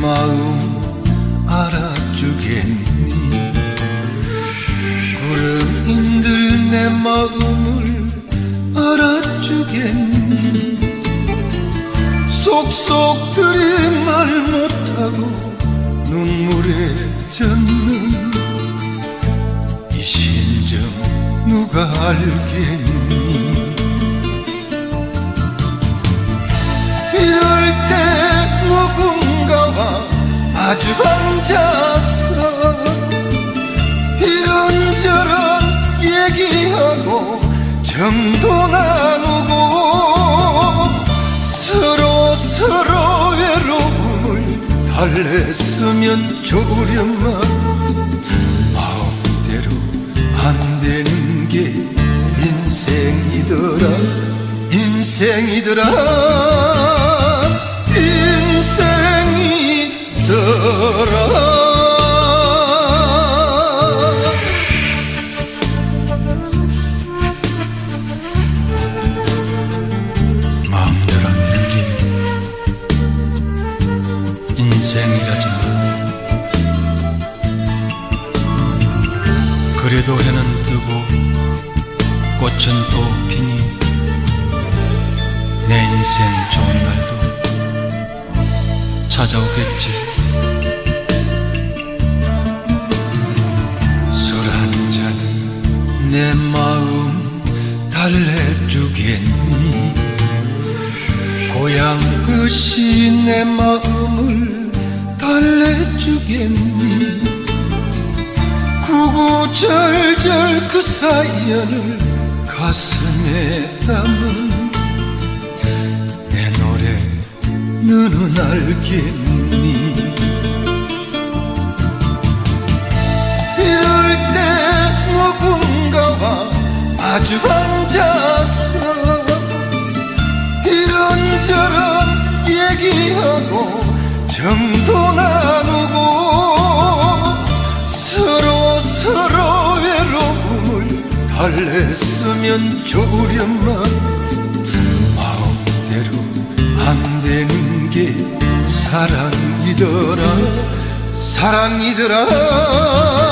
마음 알아주겠니? 구름인들 내 마음을 알아주겠니? 속속들이 말 못하고 눈물에 젖는 이 심정 누가 알겠니? 마주 앉아서 이런저런 얘기하고 정도 나누고 서로 서로 외로움을 달랬으면 좋으련만 마음대로 안 되는 게 인생이더라 인생이더라 마음대로 안 되는 게 인생이라지만 그래도 해는 뜨고 꽃은 또 피니 내 인생 좋은 날도 찾아오겠지 내 마음 달래주겠니 고향 끝이 내 마음을 달래주겠니 구구절절 그 사연을 가슴에 담은 내 노래 너는 알겠니 마주 앉아서 이런저런 얘기하고 정도 나누고 서로 서로 외로움을 달랬으면 좋으련만 마음대로 안 되는 게 사랑이더라 사랑이더라